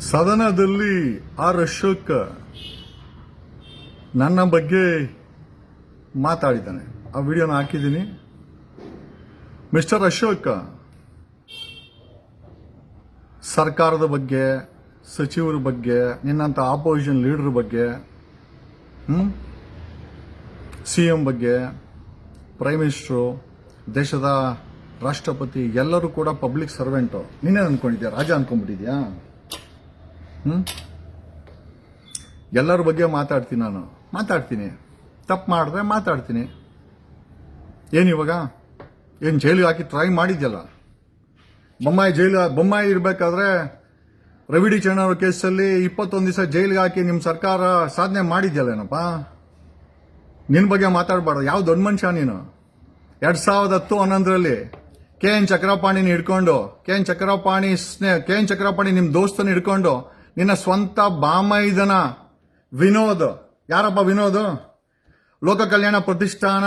ಸದನದಲ್ಲಿ ಆರ್ ಅಶೋಕ್ ನನ್ನ ಬಗ್ಗೆ ಮಾತಾಡಿದ್ದಾನೆ. ಆ ವಿಡಿಯೋನ ಹಾಕಿದ್ದೀನಿ. ಮಿಸ್ಟರ್ ಅಶೋಕ್ ಸರ್ಕಾರದ ಬಗ್ಗೆ, ಸಚಿವರ ಬಗ್ಗೆ, ನಿನ್ನಂಥ ಆಪೋಸಿಷನ್ ಲೀಡರ್ ಬಗ್ಗೆ ಸಿ ಎಂ ಬಗ್ಗೆ ಪ್ರೈಮ್ ಮಿನಿಸ್ಟ್ರು ದೇಶದ ರಾಷ್ಟ್ರಪತಿ ಎಲ್ಲರೂ ಕೂಡ ಪಬ್ಲಿಕ್ ಸರ್ವೆಂಟು ನೀನೇ ಅಂದ್ಕೊಂಡಿದ್ಯಾ ರಾಜ ಅನ್ಕೊಂಡ್ಬಿಟ್ಟಿದ್ಯಾ? ಎಲ್ಲರ ಬಗ್ಗೆ ಮಾತಾಡ್ತೀನಿ ನಾನು. ಮಾತಾಡ್ತೀನಿ. ತಪ್ಪು ಮಾಡಿದ್ರೆ ಮಾತಾಡ್ತೀನಿ. ಏನು ಇವಾಗ? ಏನು ಜೈಲಿಗೆ ಹಾಕಿ ಟ್ರೈ ಮಾಡಿದ್ಯಲ್ಲ? ಬೊಮ್ಮಾಯಿ ಜೈಲು, ಬೊಮ್ಮಾಯಿ ಇರಬೇಕಾದ್ರೆ ರವಿಡಿ ಚಣ್ಣವ್ರ ಕೇಸಲ್ಲಿ ಇಪ್ಪತ್ತೊಂದು ದಿವಸ ಜೈಲಿಗೆ ಹಾಕಿ ನಿಮ್ಮ ಸರ್ಕಾರ ಸಾಧನೆ ಮಾಡಿದ್ಯಲ್ಲೇನಪ್ಪ ನಿನ್ನ ಬಗ್ಗೆ ಮಾತಾಡಬಾರ್ದು. ಯಾವ ದೊಡ್ಡ ಮನುಷ್ಯ ನೀನು? ಎರಡು ಸಾವಿರದ ಹತ್ತು ಹನ್ನೊಂದರಲ್ಲಿ ಕೆ ಎನ್ ಚಕ್ರಪಾಣಿನ ಹಿಡ್ಕೊಂಡು, ಕೆ ಎನ್ ಚಕ್ರಪಾಣಿ ಸ್ನೇಹ, ಕೆ ಎನ್ ಚಕ್ರಪಾಣಿ ನಿಮ್ಮ ದೋಸ್ತನ ಹಿಡ್ಕೊಂಡು ನಿನ್ನ ಸ್ವಂತ ಬಾಮೈದನ ವಿನೋದ್. ಯಾರಪ್ಪ ವಿನೋದ್? ಲೋಕ ಕಲ್ಯಾಣ ಪ್ರತಿಷ್ಠಾನ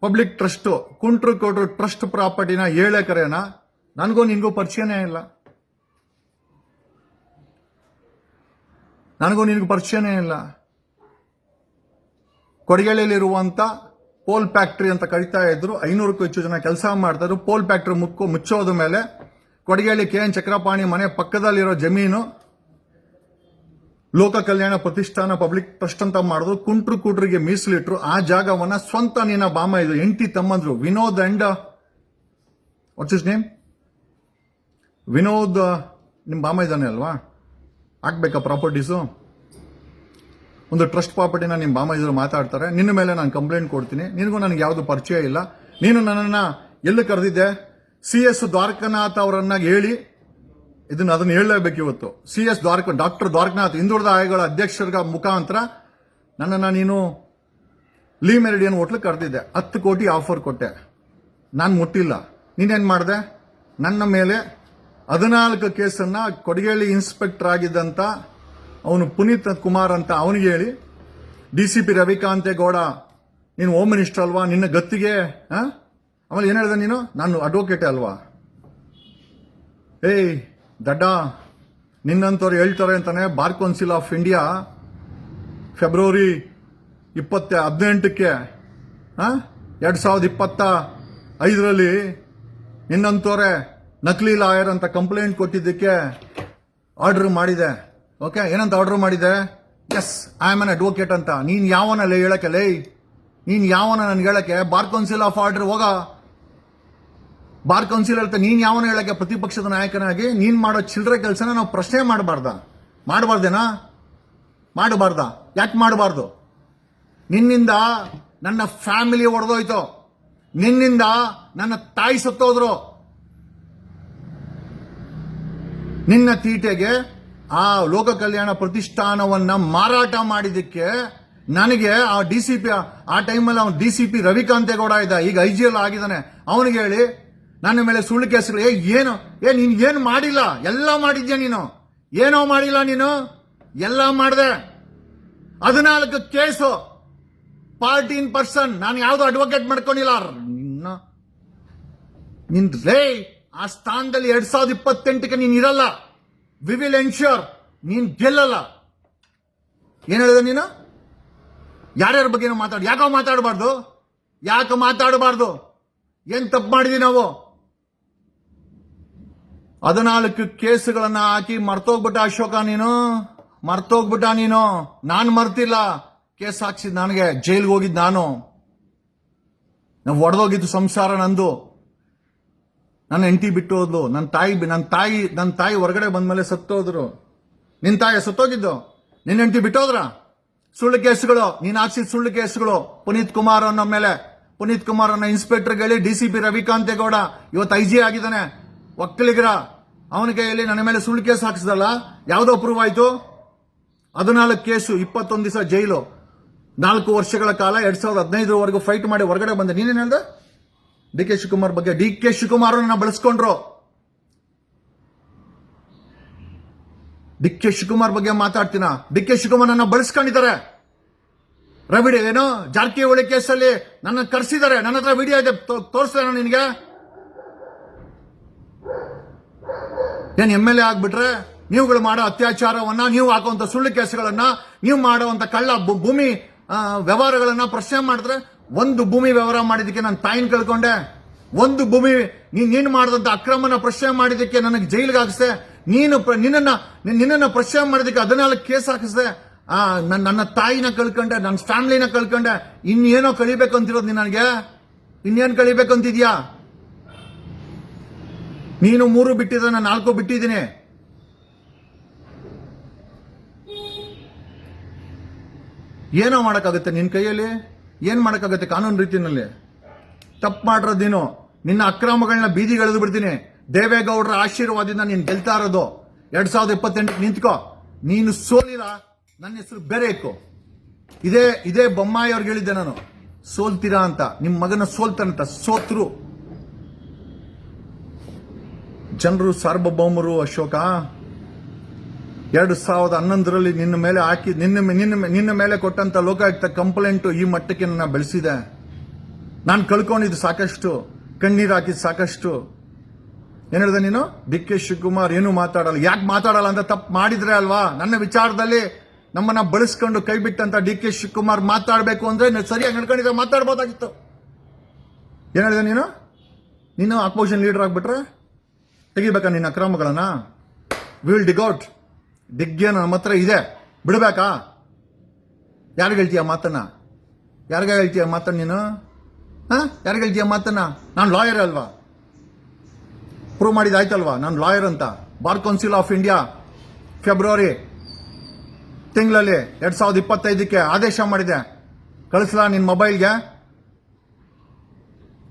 ಪಬ್ಲಿಕ್ ಟ್ರಸ್ಟ್ ಕುಂಟ್ರು ಕೊಟ್ರು ಟ್ರಸ್ಟ್ ಪ್ರಾಪರ್ಟಿನ ಏಳು ನನಗೂ ನಿನಗೂ ಪರಿಚಯನೇ ಇಲ್ಲ. ನನಗೂ ನಿನಗೂ ಪರಿಚಯನೇ ಇಲ್ಲ. ಕೊಡಗೇಳಿಯಲ್ಲಿರುವಂತ ಪೋಲ್ ಫ್ಯಾಕ್ಟ್ರಿ ಅಂತ ಕರಿತಾ ಇದ್ರು. ಐನೂರಕ್ಕೂ ಹೆಚ್ಚು ಜನ ಕೆಲಸ ಮಾಡ್ತಾ ಇದ್ರು. ಪೋಲ್ ಫ್ಯಾಕ್ಟ್ರಿ ಮುಕ್ಕು ಮುಚ್ಚೋದ ಮೇಲೆ ಕೊಡಗೇಳಿ ಕೆ ಎನ್ ಚಕ್ರಪಾಣಿ ಮನೆ ಪಕ್ಕದಲ್ಲಿರೋ ಜಮೀನು ಲೋಕ ಕಲ್ಯಾಣ ಪ್ರತಿಷ್ಠಾನ ಪಬ್ಲಿಕ್ ಟ್ರಸ್ಟ್ ಅಂತ ಮಾಡಿದ್ರು ಕುಂಟ್ರು ಕುಟ್ರಿಗೆ ಮೀಸಲಿಟ್ರು ಆ ಜಾಗವನ್ನ ಸ್ವಂತ ನಿನ್ನ ಬಾಮ ಇದು ಎಂಟಿ ತಮ್ಮಂದ್ರು. Vinod and. What's is name Vinod ನಿಮ್ಮ ಬಾಮ ಇದ್ದಾನೆ ಅಲ್ವಾ? ಹಾಕ್ಬೇಕಾ ಪ್ರಾಪರ್ಟೀಸು ಒಂದು ಟ್ರಸ್ಟ್ ಪ್ರಾಪರ್ಟಿನ ನಿಮ್ಮ ಬಾಮ ಇದ್ರು ಮಾತಾಡ್ತಾರೆ. ನಿನ್ನ ಮೇಲೆ ನಾನು ಕಂಪ್ಲೇಂಟ್ ಕೊಡ್ತೀನಿ. ನಿನಗೂ ನನಗೆ ಯಾವುದು ಪರಿಚಯ ಇಲ್ಲ. ನೀನು ನನ್ನನ್ನು ಎಲ್ಲಿ ಕರೆದಿದ್ದೆ? ಸಿ ಎಸ್ ದ್ವಾರಕನಾಥ್ ಅವರನ್ನ ಹೇಳಿ ಇದನ್ನ ಅದನ್ನ ಹೇಳಲೇಬೇಕು ಇವತ್ತು. C S Dwaraka, doctor Dwarakanath, ಹಿಂದುಳಿದ ಆಯೋಗಗಳ ಅಧ್ಯಕ್ಷರ ಮುಖಾಂತರ ನನ್ನನ್ನು ನೀನು ಲೀ ಮೆರಿಡಿಯನ್ ಹೋಟ್ಲ್ ಕರೆದಿದ್ದೆ. ಹತ್ತು ಕೋಟಿ ಆಫರ್ ಕೊಟ್ಟೆ. ನಾನು ಮುಟ್ಟಿಲ್ಲ. ನೀನೇನು ಮಾಡಿದೆ? ನನ್ನ ಮೇಲೆ ಹದಿನಾಲ್ಕು ಕೇಸನ್ನು ಕೊಡಗೇಳಿ ಇನ್ಸ್ಪೆಕ್ಟರ್ ಆಗಿದ್ದಂಥ ಅವನು ಪುನೀತ್ ಕುಮಾರ್ ಅಂತ ಅವನಿಗೆ ಹೇಳಿ, ಡಿ ಸಿ ಪಿ ರವಿಕಾಂತೇಗೌಡ ನೀನು ಹೋಮ್ ಮಿನಿಸ್ಟರ್ ಅಲ್ವಾ? ನಿನ್ನ ಗತ್ತಿಗೆ? ಆಮೇಲೆ ಏನು ಹೇಳಿದೆ ನೀನು? ನಾನು ಅಡ್ವೊಕೇಟೇ ಅಲ್ವಾ? ಏಯ್ ದಡ್ಡ, ನಿನ್ನಂತವ್ರು ಹೇಳ್ತಾರೆ ಅಂತಾನೆ bar council of India February ಇಪ್ಪತ್ತ ಹದಿನೆಂಟಕ್ಕೆ ಎರಡು ಸಾವಿರದ ಇಪ್ಪತ್ತ ಐದರಲ್ಲಿ ನಿನ್ನಂಥವರೇ ನಕಲಿ ಲಾಯರ್ ಅಂತ ಕಂಪ್ಲೇಂಟ್ ಕೊಟ್ಟಿದ್ದಕ್ಕೆ ಆರ್ಡರ್ ಮಾಡಿದೆ. ಓಕೆ, ಏನಂತ ಆರ್ಡರ್ ಮಾಡಿದೆ? Yes, I am an advocate ಅಂತ. ನೀನು ಯಾವನಲ್ಲಿ ಹೇಳಕ್ಕೆ, ಲೇ, ನೀನು ಯಾವನ ನನ್ಗೆ ಹೇಳಕ್ಕೆ? ಬಾರ್ ಕೌನ್ಸಿಲ್ ಆಫ್ ಆರ್ಡರ್ ಹೋಗ. ಬಾರ್ ಕೌನ್ಸಿಲ್ ಹೇಳ್ತಾ, ನೀನ್ ಯಾವನ ಹೇಳಕ್ಕೆ ಪ್ರತಿಪಕ್ಷದ ನಾಯಕನಾಗಿ, ನೀನ್ ಮಾಡೋ ಚಿಲ್ಲರೆ ಕೆಲಸನ ನಾವು ಪ್ರಶ್ನೆ ಮಾಡಬಾರ್ದ. ಮಾಡಬಾರ್ದೇನಾ? ಮಾಡಬಾರ್ದ. ಯಾಕೆ ಮಾಡಬಾರ್ದು? ನಿನ್ನಿಂದ ನನ್ನ ಫ್ಯಾಮಿಲಿ ಒಡೆದೋಯ್ತು. ನಿನ್ನಿಂದ ನನ್ನ ತಾಯಿ ಸತ್ತೋದ್ರು. ನಿನ್ನ ತೀಟೆಗೆ ಆ ಲೋಕ ಕಲ್ಯಾಣ ಪ್ರತಿಷ್ಠಾನವನ್ನ ಮಾರಾಟ ಮಾಡಿದ್ದಕ್ಕೆ ನನಗೆ ಆ ಡಿ ಸಿ ಪಿ ಆ ಟೈಮಲ್ಲಿ ಅವನು ಡಿ ಸಿ ಪಿ ರವಿಕಾಂತೇಗೌಡ ಇದ್ದ. ಈಗ ಐ ಜಿ ಎಲ್ ಆಗಿದ್ದಾನೆ. ಅವನಿಗೆ ಹೇಳಿ ನನ್ನ ಮೇಲೆ ಸುಳ್ಳು ಕೇಸುಗಳು ಏ, ಏನು? ಏ, ನೀನ್ ಏನು ಮಾಡಿಲ್ಲ? ಎಲ್ಲ ಮಾಡಿದ್ಯಾ ನೀನು? ಏನೋ ಮಾಡಿಲ್ಲ ನೀನು? ಎಲ್ಲ ಮಾಡಿದೆ. ಹದಿನಾಲ್ಕು ಕೇಸು. Fourteen person. ನಾನು ಯಾವ್ದು ಅಡ್ವೊಕೇಟ್ ಮಾಡ್ಕೊಂಡಿಲ್ಲ? ನಿನ್ನ ನಿನ್ ರೇ, ಆ ಸ್ಥಾನದಲ್ಲಿ ಎರಡ್ ಸಾವಿರದ ಇಪ್ಪತ್ತೆಂಟಕ್ಕೆ ನೀನು ಇರಲ್ಲ. ವಿ ವಿಲ್ ಎನ್ಶ್ಯೂರ್ ನೀನು ಗೆಲ್ಲಲ್ಲ. ಏನು ಹೇಳಿದೆ ನೀನು? ಯಾರ್ಯಾರ ಬಗ್ಗೆ ಮಾತಾಡಿ, ಯಾಕೋ ಮಾತಾಡಬಾರ್ದು? ಯಾಕೆ ಮಾತಾಡಬಾರ್ದು? ಏನು ತಪ್ಪು ಮಾಡಿದ್ವಿ ನಾವು? ಹದಿನಾಲ್ಕು ಕೇಸುಗಳನ್ನ ಹಾಕಿ ಮರ್ತೋಗ್ಬಿಟ್ಟ ಅಶೋಕ ನೀನು? ಮರ್ತೋಗ್ಬಿಟ್ಟ ನೀನು? ನಾನು ಮರ್ತಿಲ್ಲ. ಕೇಸ್ ಹಾಕ್ಸಿದ್ ನನಗೆ, ಜೈಲ್ಗೆ ಹೋಗಿದ್ ನಾನು. ನಾವು ಒಡೆದೋಗಿದ್ದು ಸಂಸಾರ ನಂದು. ನನ್ನ ಹೆಂಡತಿ ಬಿಟ್ಟು ಹೋದ್ಲು. ನನ್ನ ತಾಯಿ ನನ್ನ ತಾಯಿ ನನ್ನ ತಾಯಿ ಹೊರಗಡೆ ಬಂದ್ಮೇಲೆ ಸತ್ತೋದ್ರು. ನಿನ್ ತಾಯಿ ಸತ್ತೋಗಿದ್ದು? ನಿನ್ನ ಹೆಂಡತಿ ಬಿಟ್ಟೋದ್ರ? ಸುಳ್ಳು ಕೇಸುಗಳು. ನೀನು ಹಾಕ್ಸಿದ ಸುಳ್ಳು ಕೇಸುಗಳು. ಪುನೀತ್ ಕುಮಾರ್ ಅನ್ನೋ ಮೇಲೆ. ಪುನೀತ್ ಕುಮಾರ್ ಅನ್ನೋ ಇನ್ಸ್ಪೆಕ್ಟರ್ ಹೇಳಿ ಡಿ ಸಿ ಪಿ ರವಿಕಾಂತೇಗೌಡ ಇವತ್ತು ಐ ಜಿ ಆಗಿದ್ದಾನೆ. ಒಕ್ಕಲಿಗರ. ಅವನ ಕೈಯಲ್ಲಿ ನನ್ನ ಮೇಲೆ ಸುಳ್ಳು ಕೇಸ್ ಹಾಕಿಸಿದಲ್ಲ ಯಾವ್ದೋ ಪ್ರೂವ್ ಆಯ್ತು? ಹದಿನಾಲ್ಕು ಕೇಸು, ಇಪ್ಪತ್ತೊಂದು ದಿವಸ ಜೈಲು. ನಾಲ್ಕು ವರ್ಷಗಳ ಕಾಲ, ಎರಡ್ ಸಾವಿರದ ಹದಿನೈದರವರೆಗೂ ಫೈಟ್ ಮಾಡಿ ಹೊರಗಡೆ ಬಂದೆ. ನೀನೇನು ಹೇಳ್ದೆ? ಡಿ ಕೆ ಶಿವಕುಮಾರ್ ಬಗ್ಗೆ. ಡಿ ಕೆ ಶಿವಕುಮಾರ್ ಬಳಸ್ಕೊಂಡ್ರು. ಡಿ ಕೆ ಶಿವಕುಮಾರ್ ಬಗ್ಗೆ ಮಾತಾಡ್ತೀನ? ಡಿ ಕೆ ಶಿವಕುಮಾರ್ ನನ್ನ ಬಳಸ್ಕೊಂಡಿದ್ದಾರೆ. ರವಿಡಿ, ಏನು ಜಾರಕಿಹೊಳಿ ಕೇಸಲ್ಲಿ ನನ್ನ ಕರ್ಸಿದ್ದಾರೆ. ನನ್ನ ಹತ್ರ ವಿಡಿಯೋ ಇದೆ ತೋರಿಸ್ತೇನೆ ನಿನಗೆ? ಏನ್ ಎಂ ಎಲ್ ಎ ಆಗ್ಬಿಟ್ರೆ ನೀವುಗಳು ಮಾಡೋ ಅತ್ಯಾಚಾರವನ್ನ, ನೀವು ಹಾಕುವಂತ ಸುಳ್ಳು ಕೇಸುಗಳನ್ನ, ನೀವು ಮಾಡುವಂತ ಕಳ್ಳ ಭೂಮಿ ವ್ಯವಹಾರಗಳನ್ನ ಪ್ರಶ್ನೆ ಮಾಡಿದ್ರೆ ಒಂದು ಭೂಮಿ ವ್ಯವಹಾರ ಮಾಡಿದಕ್ಕೆ ನಾನು ತಾಯಿನ ಕಳ್ಕೊಂಡೆ. ಒಂದು ಭೂಮಿ ನೀನ್ ನೀನು ಮಾಡಿದಂತ ಅಕ್ರಮನ ಪ್ರಶ್ನೆ ಮಾಡಿದಕ್ಕೆ ನನಗೆ ಜೈಲಿಗೆ ಹಾಕಿಸ್ದೆ. ನೀನು ನಿನ್ನ ನಿನ್ನನ್ನ ನಿನ್- ಪ್ರಶ್ನೆ ಮಾಡಿದಕ್ಕೆ ಹದಿನಾಲ್ಕು ಕೇಸ್ ಹಾಕಿಸ್ದೆ. ಆ ನನ್ನ ನನ್ನ ತಾಯಿನ ಕಳ್ಕೊಂಡೆ ನನ್ನ ಫ್ಯಾಮಿಲಿನ ಕಳ್ಕೊಂಡೆ. ಇನ್ನೇನೋ ಕಳಿಬೇಕು ಅಂತಿರೋದು ನೀನ್ ನನಗೆ? ಇನ್ನೇನು ಕಳಿಬೇಕು ಅಂತಿದ್ಯಾ ನೀನು ಮೂರು ಬಿಟ್ಟಿದ್ರೆ ನಾನು ನಾಲ್ಕು ಬಿಟ್ಟಿದ್ದೀನಿ. ಏನೋ ಮಾಡೋಕ್ಕಾಗುತ್ತೆ ನಿನ್ನ ಕೈಯಲ್ಲಿ? ಏನು ಮಾಡೋಕ್ಕಾಗುತ್ತೆ ಕಾನೂನು ರೀತಿಯಲ್ಲಿ? ತಪ್ಪು ಮಾಡಿರೋದೇನು ನೀನು. ನಿನ್ನ ಅಕ್ರಮಗಳನ್ನ ಬೀದಿಗೆಳೆದು ಬಿಡ್ತೀನಿ. ದೇವೇಗೌಡರ ಆಶೀರ್ವಾದದಿಂದ ನೀನು ಗೆಲ್ತಾ ಇರೋದು. ಎರಡು ಸಾವಿರದ ಇಪ್ಪತ್ತೆಂಟಕ್ಕೆ ನಿಂತ್ಕೋ. ನೀನು ಸೋಲಿಲ್ಲ ನನ್ನ ಹೆಸರು ಬೇರೆ ಇಕ್ಕು ಇದೇ ಇದೇ ಬೊಮ್ಮಾಯಿ ಅವ್ರಿಗೆ ಹೇಳಿದ್ದೆ ನಾನು. ಸೋಲ್ತೀರಾ ಅಂತ. ನಿಮ್ಮ ಮಗನ ಸೋಲ್ತಾನಂತ, ಸೋತ್ರು. ಜನರು ಸಾರ್ವಭೌಮರು ಅಶೋಕ, ಎರಡು ಸಾವಿರದ ಹನ್ನೊಂದರಲ್ಲಿ ನಿನ್ನ ಮೇಲೆ ಹಾಕಿ, ನಿನ್ನ ನಿನ್ನ ನಿನ್ನ ಮೇಲೆ ಕೊಟ್ಟಂತ ಲೋಕಾಯುಕ್ತ ಕಂಪ್ಲೇಂಟ್ ಈ ಮಟ್ಟಕ್ಕೆ ನನ್ನ ಬೆಳೆಸಿದೆ. ನಾನು ಕಳ್ಕೊಂಡಿದ್ದು ಸಾಕಷ್ಟು, ಕಣ್ಣೀರು ಹಾಕಿದ್ದು ಸಾಕಷ್ಟು. ಏನು ಹೇಳ್ದೆ ನೀನು? ಡಿ ಕೆ ಶಿವಕುಮಾರ್ ಏನು ಮಾತಾಡಲ್ಲ. ಯಾಕೆ ಮಾತಾಡಲ್ಲ ಅಂತ ತಪ್ಪು ಮಾಡಿದ್ರೆ ಅಲ್ವಾ? ನನ್ನ ವಿಚಾರದಲ್ಲಿ ನಮ್ಮನ್ನ ಬಳಸ್ಕೊಂಡು ಕೈ ಬಿಟ್ಟಂತ ಡಿ ಕೆ ಶಿವಕುಮಾರ್ ಮಾತಾಡಬೇಕು ಅಂದ್ರೆ ಸರಿಯಾಗಿ ನಡ್ಕೊಂಡಿದ್ರೆ ಮಾತಾಡ್ಬೋದಾಗಿತ್ತು. ಏನು ಹೇಳಿದೆ ನೀನು? ನೀನು ಅಪೋಸಿಷನ್ ಲೀಡರ್ ಆಗ್ಬಿಟ್ರೆ? ತೆಗಿಬೇಕಾ ನಿನ್ನ ಅಕ್ರಮಗಳನ್ನ? ವಿಲ್ ಡಿಗ್ ಔಟ್ ಡಿಗ್ಗೆ ನಮ್ಮ ಹತ್ರ ಇದೆ. ಬಿಡಬೇಕಾ? ಯಾರಿಗೆ ಹೇಳ್ತೀಯ ಮಾತನ್ನ? ಯಾರಿಗ ಹೇಳ್ತೀಯ ಮಾತನ್ನ ನೀನು? ಹಾಂ? ಯಾರಿಗೆ ಹೇಳ್ತೀಯ ಮಾತನ್ನ? ನಾನು ಲಾಯರ್ ಅಲ್ವಾ? ಪ್ರೂವ್ ಮಾಡಿದಾಯ್ತಲ್ವಾ ನಾನು ಲಾಯರ್ ಅಂತ. Bar council of India February ತಿಂಗಳಲ್ಲಿ ಎರಡ್ ಸಾವಿರದ ಇಪ್ಪತ್ತೈದಕ್ಕೆ ಆದೇಶ ಮಾಡಿದೆ. ಕಳಿಸ್ಲಾ ನಿನ್ನ ಮೊಬೈಲ್ಗೆ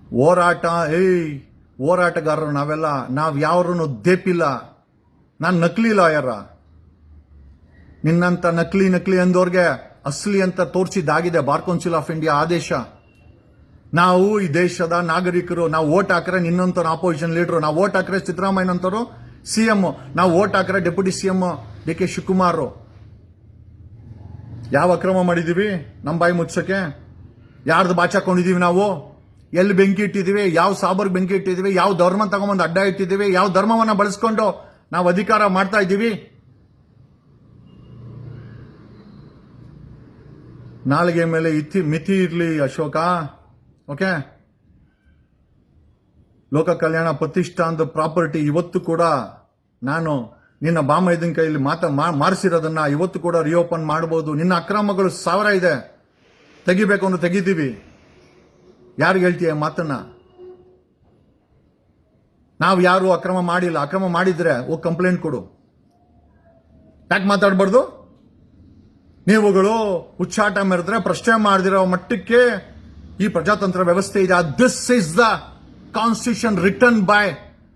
ಹೋರಾಟ, ಏಯ್. ಹೋರಾಟಗಾರರು ನಾವೆಲ್ಲ, ನಾವು ಯಾರನ್ನು ದೇಪಿಲ್ಲ. ನಾನು ನಕಲಿ ಲಾಯರ. ನಿನ್ನಂತ ನಕಲಿ ನಕಲಿ ಅಂದವ್ರಿಗೆ ಅಸ್ಲಿ ಅಂತ ತೋರಿಸಿದ್ದಾಗಿದೆ ಬಾರ್ ಕೌನ್ಸಿಲ್ ಆಫ್ ಇಂಡಿಯಾ ಆದೇಶ. ನಾವು ಈ ದೇಶದ ನಾಗರಿಕರು, ನಾವು ಓಟ್ ಹಾಕ್ರೆ ನಿನ್ನಂತ ಆಪೋಸಿಷನ್ ಲೀಡರ್ ನಾವು ಓಟ್ ಹಾಕ್ರೆ ಸಿದ್ದರಾಮಯ್ಯನಂತವ್ರು ಸಿಎಂ ನಾವು vote ಹಾಕ್ರೆ deputy CM D K Shivakumar. ಯಾವ ಅಕ್ರಮ ಮಾಡಿದೀವಿ? ನಮ್ಮ ಬಾಯಿ ಮುಚ್ಚಕ್ಕೆ? ಯಾರ್ದು ಬಾಚಾಕೊಂಡಿದೀವಿ ನಾವು? ಎಲ್ಲಿ ಬೆಂಕಿ ಇಟ್ಟಿದೀವಿ ಯಾವ ಸಾಬರ್ ಬೆಂಕಿ ಇಟ್ಟಿದ್ದೀವಿ? ಯಾವ ಧರ್ಮ ತಗೊಂಬಂದು ಅಡ್ಡ ಇಟ್ಟಿದ್ದೀವಿ? ಯಾವ ಧರ್ಮವನ್ನ ಬಳಸ್ಕೊಂಡು ನಾವು ಅಧಿಕಾರ ಮಾಡ್ತಾ ಇದ್ದೀವಿ? ನಾಲಿಗೆ ಮೇಲೆ ಇತಿ ಮಿತಿ ಇರಲಿ ಅಶೋಕ. ಓಕೆ? ಲೋಕ ಕಲ್ಯಾಣ ಪ್ರತಿಷ್ಠಾನದ ಪ್ರಾಪರ್ಟಿ ಇವತ್ತು ಕೂಡ ನಾನು ನಿನ್ನ ಬಾಮೈದನ್ ಕೈಯಲ್ಲಿ ಮಾತ ಮಾರಿಸಿರೋದನ್ನ ಇವತ್ತು ಕೂಡ ರಿಓಪನ್ ಮಾಡಬಹುದು ನಿನ್ನ ಅಕ್ರಮಗಳು ಸಾವಿರ ಇದೆ. ತೆಗಿಬೇಕು ಅಂದ್ರೆ ತೆಗಿತೀವಿ ಯಾರಿಗೆ ಹೇಳ್ತೀಯ ಮಾತನ್ನ? ನಾವು ಯಾರು ಅಕ್ರಮ ಮಾಡಿಲ್ಲ. ಅಕ್ರಮ ಮಾಡಿದ್ರೆ ಹೋಗಿ ಕಂಪ್ಲೇಂಟ್ ಕೊಡು. ಯಾಕೆ ಮಾತಾಡಬಾರ್ದು? ನೀವುಗಳು ಉಚ್ಚಾಟ ಮೆರೆದ್ರೆ ಪ್ರಶ್ನೆ ಮಾಡಿದಿರೋ ಮಟ್ಟಕ್ಕೆ ಈ ಪ್ರಜಾತಂತ್ರ ವ್ಯವಸ್ಥೆ ಇದೆ. This is the constitution written by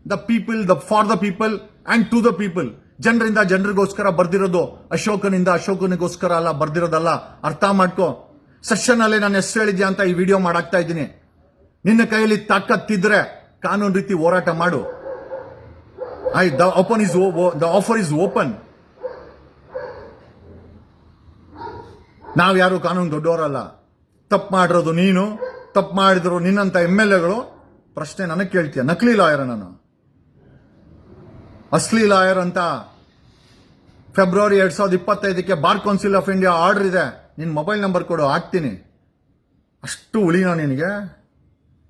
the people the for the people and to the people ಜನರಿಂದ, ಜನರಿಗೋಸ್ಕರ ಬರ್ದಿರೋದು ಅಶೋಕನಿಂದ, ಅಶೋಕನಿಗೋಸ್ಕರ ಅಲ್ಲ, ಬರ್ದಿರೋದಲ್ಲ. ಅರ್ಥ ಮಾಡ್ಕೋ. ಸೆಷನ್ ಅಲ್ಲಿ ನಾನು ಹೆಸರು ಹೇಳಿದ್ಯಾ ಅಂತ ಈ ವಿಡಿಯೋ ಮಾಡಾಕ್ತಾ ಇದ್ದೀನಿ. ನಿನ್ನ ಕೈಯಲ್ಲಿ ತಾಕತ್ತಿದ್ರೆ ಕಾನೂನು ರೀತಿ ಹೋರಾಟ ಮಾಡು. I the open is the offer is open ನಾವ್ಯಾರು ಕಾನೂನು ದೊಡ್ಡವರಲ್ಲ. ತಪ್ಪು ಮಾಡಿರೋದು ನೀನು, ತಪ್ಪು ಮಾಡಿದ್ರು ನಿನ್ನಂತ ಎಂ ಎಲ್ ಎಗಳು. ಪ್ರಶ್ನೆ ನನಗೆ ಕೇಳ್ತೀಯ. ನಕಲಿ ಲಾಯರ್ ನಾನು. ಅಸ್ಲಿ ಲಾಯರ್ ಅಂತ. ಫೆಬ್ರವರಿ ಎರಡ್ ಸಾವಿರದ ಇಪ್ಪತ್ತೈದಕ್ಕೆ bar council of India order ಇದೆ. ನಿನ್ನ ಮೊಬೈಲ್ ನಂಬರ್ ಕೊಡು, ಹಾಕ್ತೀನಿ. ಅಷ್ಟು ಉಳಿನೋ ನಿನಗೆ?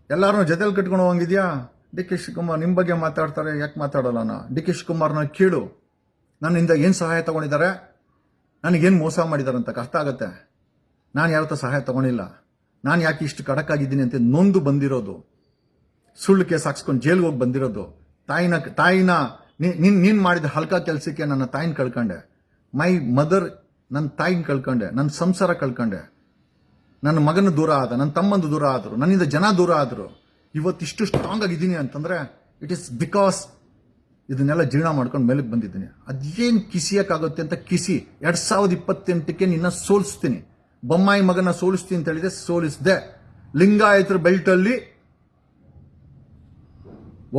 ಎಲ್ಲರೂ ಜೊತೆಲಿ ಕಟ್ಕೊಂಡು ಹೋಗಿದ್ಯಾ ಡಿ ಕೆ ಶಿವಕುಮಾರ್ ನಿಮ್ಮ ಬಗ್ಗೆ ಮಾತಾಡ್ತಾರೆ, ಯಾಕೆ ಮಾತಾಡೋಲ್ಲ ನಾ? ಡಿ ಕೆ ಶಿವಕುಮಾರ್ನ ಕೇಳು. ನನ್ನಿಂದ ಏನು ಸಹಾಯ ತಗೊಂಡಿದ್ದಾರೆ? ನನಗೇನು ಮೋಸ ಮಾಡಿದ್ದಾರೆ ಅಂತ ಕಷ್ಟ ಆಗುತ್ತೆ? ನಾನು ಯಾರ ಸಹಾಯ ತಗೊಂಡಿಲ್ಲ. ನಾನು ಯಾಕೆ ಇಷ್ಟು ಕಡಕಾಗಿದ್ದೀನಿ ಅಂತ ನೊಂದು ಬಂದಿರೋದು. ಸುಳ್ಳು ಕೇಸ್ ಹಾಕ್ಸ್ಕೊಂಡು ಜೈಲ್ಗೆ ಹೋಗಿ ಬಂದಿರೋದು. ತಾಯಿನ ತಾಯಿನ ನೀನ್ ನೀನ್ ಮಾಡಿದ ಹಲ್ಕ ಕೆಲಸಕ್ಕೆ ನನ್ನ ತಾಯಿನ ಕಳ್ಕೊಂಡೆ. ಮೈ ಮದರ್ ನನ್ನ ತಾಯಿನ ಕಳ್ಕೊಂಡೆ, ನನ್ನ ಸಂಸಾರ ಕಳ್ಕೊಂಡೆ. ನನ್ನ ಮಗನ ದೂರ ಆದ, ನನ್ನ ತಮ್ಮಂದು ದೂರ ಆದರು, ನನ್ನಿಂದ ಜನ ದೂರ ಆದರು. ಇವತ್ತಿಷ್ಟು ಸ್ಟ್ರಾಂಗ್ ಆಗಿದ್ದೀನಿ ಅಂತಂದ್ರೆ ಇಟ್ ಇಸ್ ಬಿಕಾಸ್ ಇದನ್ನೆಲ್ಲ ಜೀರ್ಣ ಮಾಡ್ಕೊಂಡು ಮೇಲಕ್ಕೆ ಬಂದಿದ್ದೀನಿ. ಅದೇನು ಕಿಸಿಯಕ್ಕಾಗುತ್ತೆ ಅಂತ ಕಿಸಿ, ಎರಡ್ ಸಾವಿರದ ಇಪ್ಪತ್ತೆಂಟಕ್ಕೆ ನಿನ್ನ ಸೋಲಿಸ್ತೀನಿ. ಬೊಮ್ಮಾಯಿ ಮಗನ ಸೋಲಿಸ್ತೀನಿ ಅಂತ ಹೇಳಿದೆ ಸೋಲಿಸಿದೆ. ಲಿಂಗಾಯತರ ಬೆಲ್ಟಲ್ಲಿ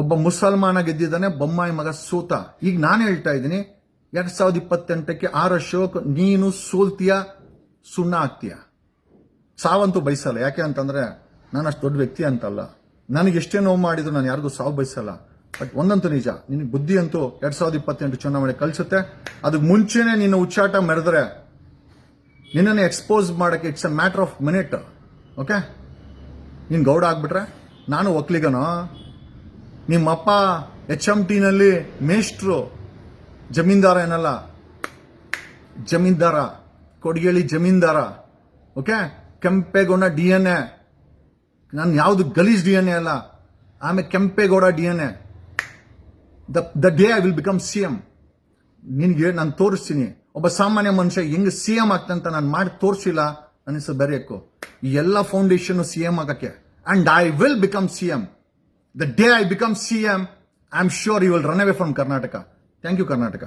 ಒಬ್ಬ ಮುಸಲ್ಮಾನ ಗೆದ್ದಿದ್ದಾನೆ, ಬೊಮ್ಮಾಯಿ ಮಗ ಸೂತ. ಈಗ ನಾನು ಹೇಳ್ತಾ ಇದ್ದೀನಿ ಎರಡ್ ಸಾವಿರದ ಇಪ್ಪತ್ತೆಂಟಕ್ಕೆ ಆರ್ ಅಶೋಕ್, ನೀನು ಸೋಲ್ತೀಯ? ಸುಣ್ಣ ಆಗ್ತೀಯ? ಸಾವಂತೂ ಬಯಸಲ್ಲ. ಯಾಕೆ ಅಂತಂದ್ರೆ ನಾನು ಅಷ್ಟು ದೊಡ್ಡ ವ್ಯಕ್ತಿ ಅಂತಲ್ಲ. ನನಗೆ ಎಷ್ಟೇ ನೋವು ಮಾಡಿದ್ರು ನಾನು ಯಾರಿಗೂ ಸಾವು ಬಯಸಲ್ಲ. ಬಟ್ ಒಂದಂತೂ ನಿಜ, ನಿನಗೆ ಬುದ್ಧಿ ಅಂತೂ ಎರಡ್ ಸಾವಿರದ ಇಪ್ಪತ್ತೆಂಟು ಚುನಾವಣೆ ಕಲಿಸುತ್ತೆ. ಅದಕ್ಕೆ ಮುಂಚೆನೆ ನಿನ್ನ ಉಚ್ಚಾಟ ಮೆರೆದ್ರೆ ನಿನ್ನನ್ನು ಎಕ್ಸ್ಪೋಸ್ ಮಾಡಕ್ಕೆ it's a matter of minute okay ನೀನು ಗೌಡ ಆಗ್ಬಿಟ್ರೆ ನಾನು ಒಕ್ಲಿಗನೋ? ನಿಮ್ಮಪ್ಪ ಎಚ್ ಎಂ ಟಿನಲ್ಲಿ ಮೇಷ್ಟ್ರು. ಜಮೀನ್ದಾರ ಏನಲ್ಲ? ಜಮೀನ್ದಾರ. ಕೊಡಿಗೇಳಿ ಜಮೀನ್ದಾರ. Okay? Kempegowda D N A ನಾನು ಯಾವುದು ಗಲೀಜ್ ಡಿ ಎನ್ ಎ ಅಲ್ಲ. ಆಮೇಲೆ Kempegowda D N A the the day I will become C M. ನಿನಗೆ ನಾನು ತೋರಿಸ್ತೀನಿ. ಒಬ್ಬ ಸಾಮಾನ್ಯ ಮನುಷ್ಯ ಹೆಂಗೆ ಸಿ ಎಂ ಆಗ್ತಂತ ನಾನು ಮಾಡಿ ತೋರಿಸಿಲ್ಲ. ಅನಿಸ ಬೆರೆಯಕ್ಕೂ ಈ ಎಲ್ಲ ಫೌಂಡೇಶನ್ ಸಿ ಎಂ ಆಗಕ್ಕೆ. And I will become C M. The day I become C M. I am sure you will run away from Karnataka. Thank you Karnataka